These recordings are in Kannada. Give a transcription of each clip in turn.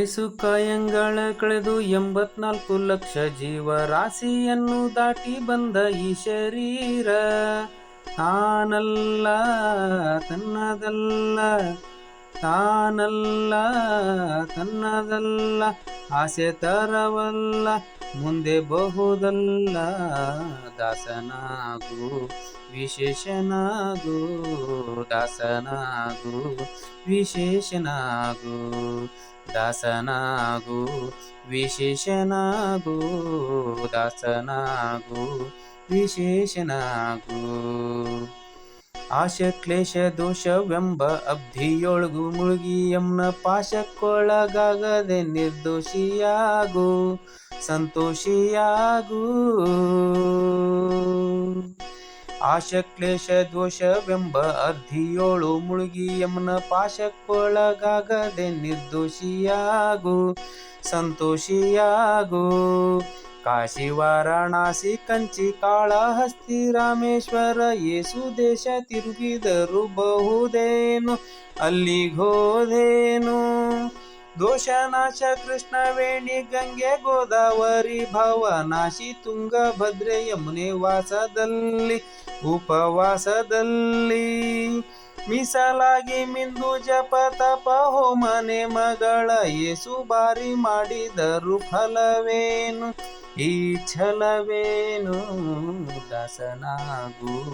ಏಸು ಕಾಯಂಗಳ ಕಳೆದು ಎಂಬತ್ನಾಲ್ಕು ಲಕ್ಷ ಜೀವ ರಾಶಿಯನ್ನು ದಾಟಿ ಬಂದ ಈ ಶರೀರ, ತಾನಲ್ಲ, ತನ್ನದಲ್ಲ ತಾನಲ್ಲ, ತನ್ನದಲ್ಲ, ಆಸೆ ತರವಲ್ಲ ಮುಂದೆ ಬಹುದಲ್ಲ ದಾಸನಾಗು, ವಿಶೇಷನಾಗು ದಾಸನಾಗು ವಿಶೇಷನಾಗು ದಾಸನಾಗು ವಿಶೇಷನಾಗು ದಾಸನಾಗು, ವಿಶೇಷನಾಗು. ಆಶ ಕ್ಲೇಶ ದೋಷವೆಂಬ ಅಬ್ಧಿಯೊಳಗು ಮುಳುಗಿ ಯಮ್ನ ಪಾಶಕ್ಕೊಳಗಾಗದೆ ನಿರ್ದೋಷಿಯಾಗು. ಸಂತೋಷಿಯಾಗು. ಆಶ ಕ್ಲೇಶ ದೋಷವೆಂಬ ಅರ್ಧಿಯೋಳು ಮುಳುಗಿ ಯಮನ ಪಾಶಕ್ಕೊಳಗಾಗದೆ ನಿರ್ದೋಷಿಯಾಗು. ಸಂತೋಷಿಯಾಗು. ಕಾಶಿ ವಾರಾಣಸಿ ಕಂಚಿ ಕಾಳಹಸ್ತಿ ರಾಮೇಶ್ವರ ಯೇಸು ದೇಶ ತಿರುಗಿದರು ಬಹುದೇನು ಅಲ್ಲಿಗೋದೇನು ದೋಷನಾಶ ಕೃಷ್ಣ ವೇಣಿ ಗಂಗೆ ಗೋದಾವರಿ ಭವನಾಶಿ ತುಂಗಭದ್ರೆ ಯಮುನೆ ವಾಸದಲ್ಲಿ ಉಪವಾಸದಲ್ಲಿ. ಮೀಸಲಾಗಿ ಮಿಂದು ಜಪ ತಪ ಹೋಮನೆ ಮಗಳ ಏಸು ಬಾರಿ ಮಾಡಿದರು ಫಲವೇನು? ಈ ಛಲವೇನು? ದಾಸನಾಗು,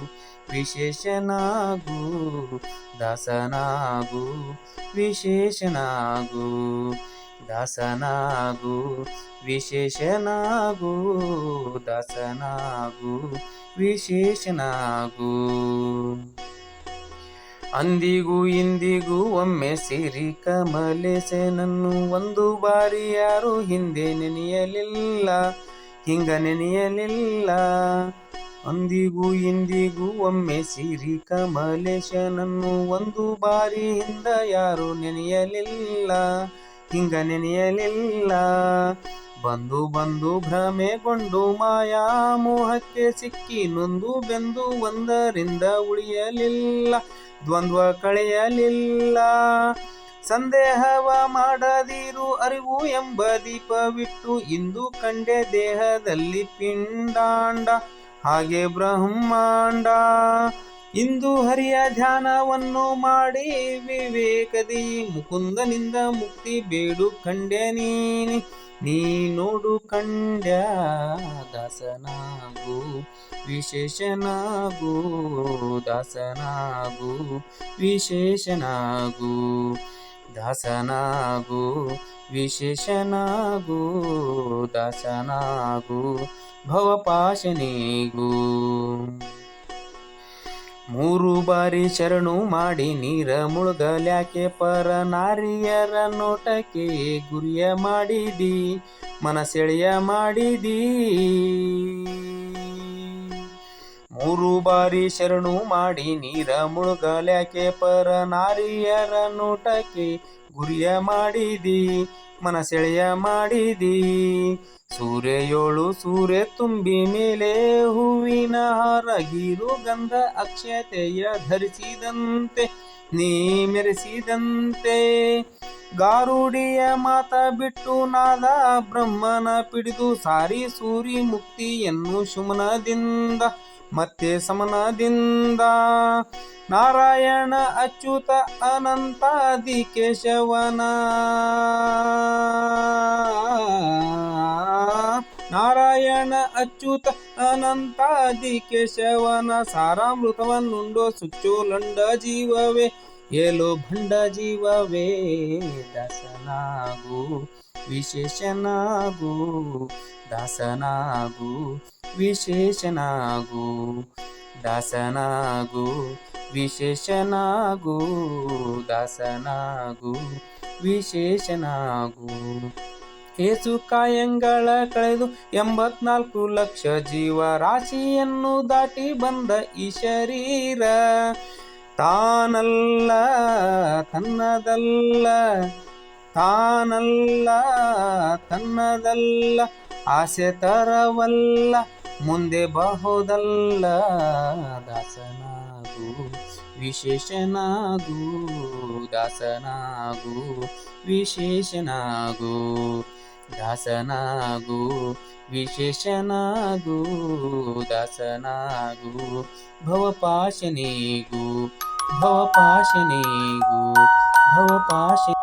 ವಿಶೇಷನಾಗು ದಾಸನಾಗು ವಿಶೇಷನಾಗು ದಾಸನಾಗು ವಿಶೇಷನಾಗು ದಾಸನಾಗು, ವಿಶೇಷನಾಗು. ಅಂದಿಗೂ ಇಂದಿಗೂ ಒಮ್ಮೆ ಸಿರಿ ಕಮಲೇಸನನ್ನು ಒಂದು ಬಾರಿ ಯಾರು ಹಿಂದೆ ನೆನೆಯಲಿಲ್ಲ. ಹಿಂಗ ನೆನೆಯಲಿಲ್ಲ. ಅಂದಿಗೂ ಇಂದಿಗೂ ಒಮ್ಮೆ ಸಿರಿ ಕಮಲೇಶನನ್ನು ಒಂದು ಬಾರಿ ಹಿಂದ ಯಾರು ನೆನೆಯಲಿಲ್ಲ. ಹಿಂಗ ನೆನೆಯಲಿಲ್ಲ. ಬಂದು ಬಂದು ಭ್ರಮೆಗೊಂಡು ಮಾಯಾ ಮೋಹಕ್ಕೆ ಸಿಕ್ಕಿ ನೊಂದು ಬೆಂದು ಒಂದರಿಂದ ಉಳಿಯಲಿಲ್ಲ. ದ್ವಂದ್ವ ಕಳೆಯಲಿಲ್ಲ. ಸಂದೇಹವ ಮಾಡದಿರು ಅರಿವು ಎಂಬ ದೀಪವಿಟ್ಟು ಇಂದು ಕಂಡೆ ದೇಹದಲ್ಲಿ ಪಿಂಡಾಂಡ, ಹಾಗೆ ಬ್ರಹ್ಮಾಂಡ. ಇಂದು ಹರಿಯ ಧ್ಯಾನವನ್ನು ಮಾಡಿ ವಿವೇಕದಿ ಮುಕುಂದನಿಂದ ಮುಕ್ತಿ ಬೇಡು ಕಂಡೆ ನೀನಿ. ನೀ ನೋಡು ಕಂಡ್ಯ ದಾಸನಾಗು, ವಿಶೇಷನಾಗು ದಾಸನಾಗು, ವಿಶೇಷನಾಗು. ದಾಸನಾಗು, ವಿಶೇಷನಾಗು, ದಾಸನಾಗು, ಭವಪಾಶನಿಗೂ. ಮೂರು ಬಾರಿ ಶರಣು ಮಾಡಿ ನೀರ ಮುಳುಗಲ್ಯಾಕೆ ಪರ ನಾರಿಯರ ನೋಟಕ್ಕೆ ಗುರಿಯ ಮಾಡಿದಿ, ಮನಸೆಳೆಯ ಮಾಡಿದಿ. ಮೂರು ಬಾರಿ ಶರಣು ಮಾಡಿ ನೀರ ಮುಳುಗಲ್ಯಾಕೆ ಪರ ನಾರಿಯರ ನೋಟಕ್ಕೆ ಗುರಿಯ ಮಾಡಿದಿ, ಮನಸೆಳೆಯ ಮಾಡಿದಿ. ಸೂರ್ಯಯೋಳು ಸೂರ್ಯ ತುಂಬಿ ಮೇಲೆ ಹೂವಿನ ಹಾರಗಿರು ಗಂಧ ಅಕ್ಷತೆಯ ಧರಿಸಿದಂತೆ, ನೀ ಮೆರೆಸಿದಂತೆ. ಗಾರುಡಿಯ ಮಾತ ಬಿಟ್ಟು ನಾದ ಬ್ರಹ್ಮನ ಪಿಡಿದು ಸಾರಿ ಸೂರಿ ಮುಕ್ತಿಯನ್ನು ಶುಮನದಿಂದ ಮತ್ತೆ ಸಮನದಿಂದ ನಾರಾಯಣ ಅಚ್ಯುತ ಅನಂತಾದಿ ಕೇಶವನ ನಾರಾಯಣ ಅಚ್ಯುತ ಅನಂತಾದಿ ಕೇಶವನ ಸಾರಾಮೃತವನ್ನುಂಡೋ ಸುಚ್ಚೋಲಂಡ ಜೀವವೇ ಏಲೋ ಭಂಡ ಜೀವವೇ, ದಸನಾಗು, ವಿಶೇಷನಾಗು, ದಾಸನಾಗು ವಿಶೇಷನಾಗು, ದಾಸನಾಗು ವಿಶೇಷನಾಗು ದಾಸನಾಗು, ವಿಶೇಷನಾಗು. ಏಸು ಕಾಯಂಗಳ ಕಳೆದು ಎಂಬತ್ನಾಲ್ಕು ಲಕ್ಷ ಜೀವ ರಾಶಿಯನ್ನು ದಾಟಿ ಬಂದ ಈ ಶರೀರ, ತಾನಲ್ಲ, ತನ್ನದಲ್ಲ ತಾನಲ್ಲ, ತನ್ನದಲ್ಲ, ಆಸೆ ತರವಲ್ಲ. ಮುಂದೆ ಬಹುದಲ್ಲ ದಾಸನಾಗು ವಿಶೇಷನಾಗು ದಾಸನಾಗು ವಿಶೇಷನಾಗು ದಾಸನಾಗು ವಿಶೇಷನಾಗು ದಾಸನಾಗು ಭವಪಾಶನಿಗೂ ಭವಪಾಶನಿಗೂ ಭವಪಾಶ